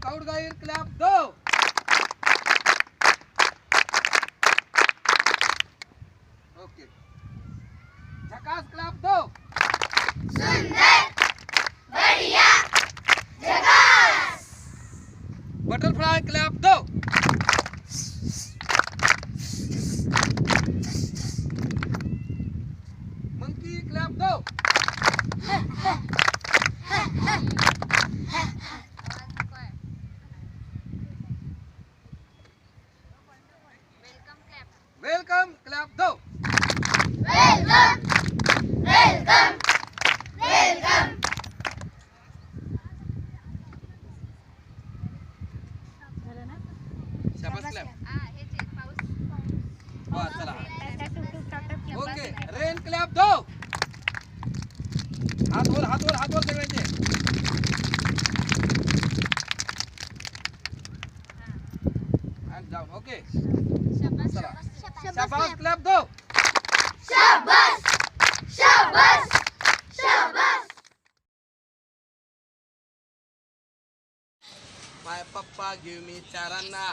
Scout guide clap दो okay झकास clap दो बटरफ्लाय क्लॅप दो मंकी क्लॅप दो शाबास क्लॅप बस चला. ओके रेन क्लॅप दो. हात वर हात वर हात वर सगळ्यांचे डाऊन ओके. चला. शाबास क्लॅप दो. माय पप्पा गिव मी चारांना.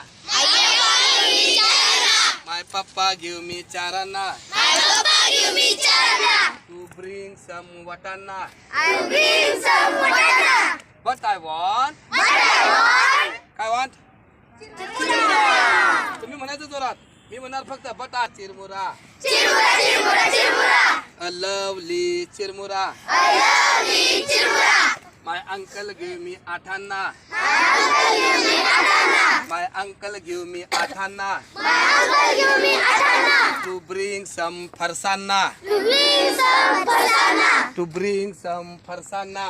माय पप्पा गिव मी चारांना. टू ब्रिंग सम वटांना बट आय वॉन्ट काय वॉन्ट तुम्ही म्हणायचं जोरात. मी म्हणणार फक्त बटा चिरमुरा. A lovely chirmura. My uncle give me आठांना. My uncle give me आठांना. To bring some farsana to bring some farsana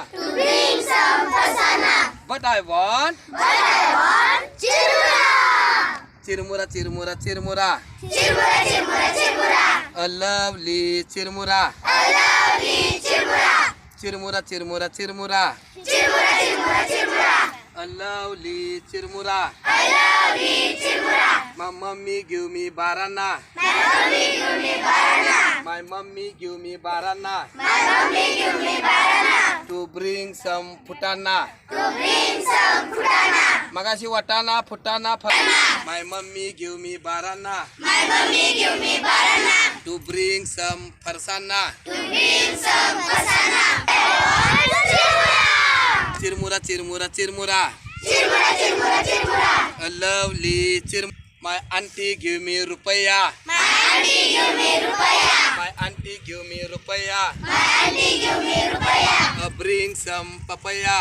but I want chirmura chirmura chirmura. A lovely chirmura. Chirmura chirmura chirmura a lovely chirmura My mummy give me barana. My mummy give me barana. To bring some futana. मगाशी वटाणा फुटाणा फ- My mummy give me barana. To bring some farsana chirmura chirmura chirmura. Lovely चिर my aunty give me रुपया माय aunty give me rupaya bring some papaya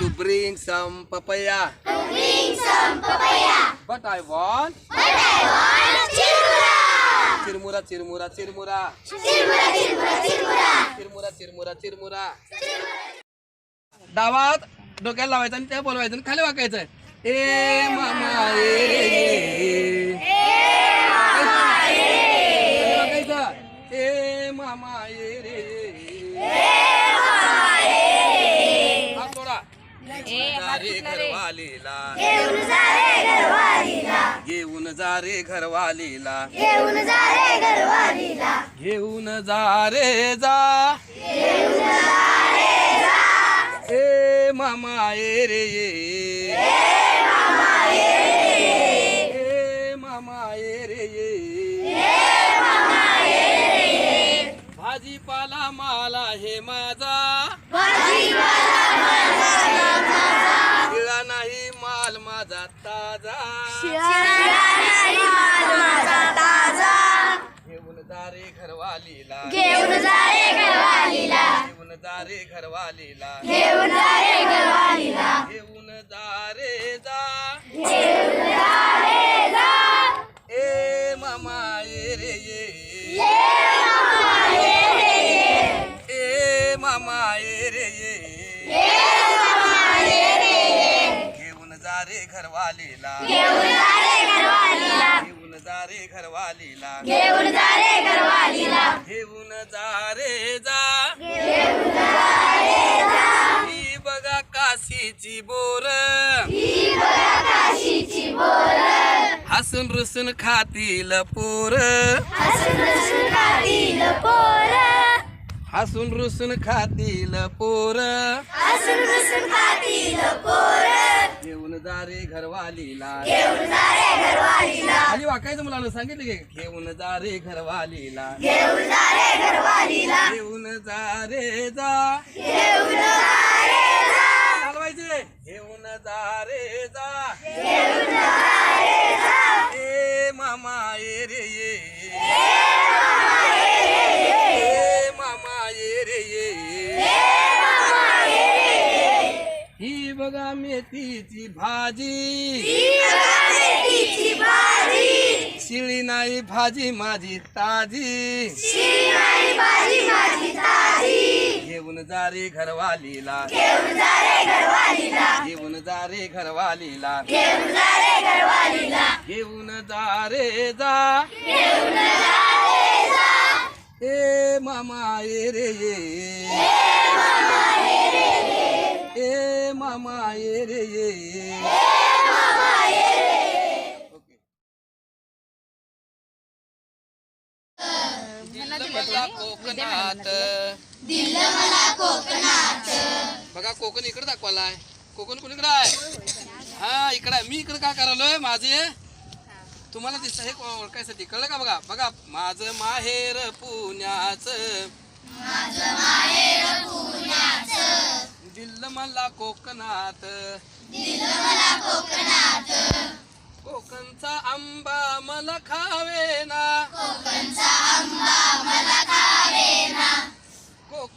to bring some papaya but I want chirmura chirmura chirmura chirmura chirmura chirmura chirmura. डावात डोक्याला लावायचं आणि त्या बोलवायचं आणि खाली वाकायचं. ए मामा ए वाकायचं रे घरवालीला. घेऊन जा रे घरवालीला. घेऊन जा रे जा ए मामा ए रे ए जा रे घरवालीला. घेऊन जा रे घरवालीला. घेऊन जा रे घरवालीला. घेऊन जा रे घरवालीला. घेऊन जा रे जा. घेऊन जा रे जा. ए मामा ए रे ये ये मामा ये रे ये ए मामा ए रे ये ये मामा ये रे ये घेऊन जा रे घरवालीला. काशीची बोर. हसून रुसून खातील पोर. हसून रुसून खातील पोर. हसून रुसून खातील पोर घेऊन जा रे घरवालीला. खाली वाकायचं मुलांना सांगितलं की घेऊन जा रे घरवालीला. घेऊन जा रे घरवालीला. घेऊन जा रे जा घेऊन जा रे जा चालवायचे घेऊन जा रे जा. रे ए मामा ये रे ये. ए मामा ये रे ये. ही बघा मेथीची भाजी. शिळी नाही भाजी माझी ताजी. शिवाय भाजी माझी ताजी. घेऊन जा रे घरवालीला. घेऊन जा रे घरवालीला. घेऊन जा रे घरवालीला. घेऊन जा रे घरवालीला. घेऊन जा रे जा. घेऊन जा रे जा. ए मामा ये रे ये ए मामा ये रे ये ओके. दिलं मला कोकणात दिलं मला कोकणात. बघा कोकण इकडे दाखवालाय कोकण कोणीकडे आहे? हा इकडे आहे. मी इकडे का करालोय माझे? तुम्हाला दिसत हे ओळखायसाठी? कळलं का बघा? बघा माझं माहेर पुण्याचं. दिल्ल मला कोकणात. कोकणचा आंबा मला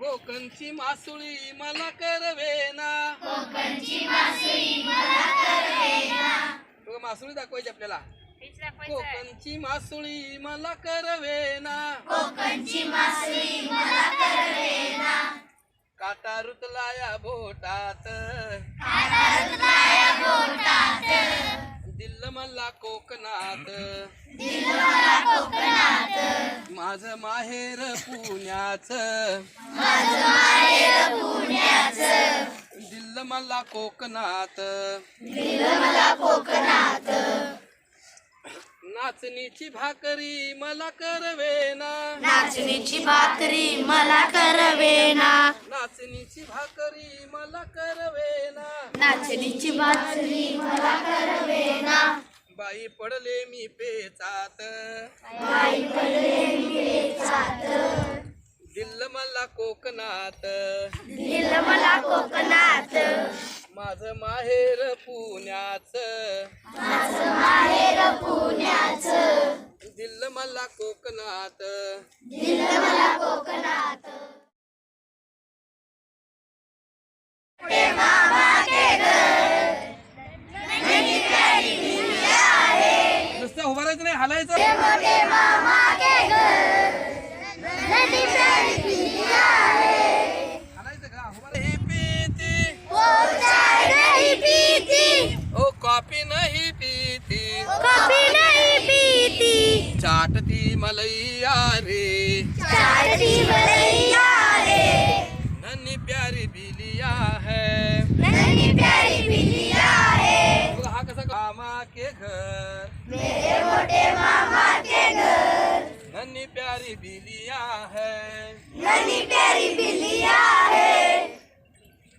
कोकणची मासुळी मला करवेना. बघा, मासुळी दाखवायची आपल्याला. कोकणची मासुळी मला करवेना. काटा रुतला या बोटात. दिल्ल मला कोकणात. माझं माहेर पुण्याच. दिल्ल मला कोकणात. नाचणीची भाकरी मला करवेना. नाचणीची भाकरी मला करवेना. नाचणीची भाकरी मला करवेना. नाचणीची भाकरी मला करवेना. बाई पडले मी पेचात. दिल्ल मला कोकणात. दिलं मला कोकणात. माझं माहेर पुण्याच माहेर पुण्याचं दिल्ल मला कोकणात. दिलं मला कोकणात. कॉफ़ी नाही पीती। कॉफ़ी नहीं पीती। चाटती मलैया रे। चाटती बलैया रे। नन्ही प्यारी बिलिया है। नदी प्यारी पिया है बघा हा कसा मामा के घर। मेरे मोटे मामा के घर। नन्ही प्यारी बिलिया है। नदी प्यारी बिल्लिया है।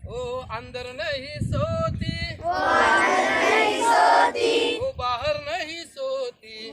ओ अंदर नहीं सोती। अंदर नहीं सोती. वो बाहर नहीं सोती.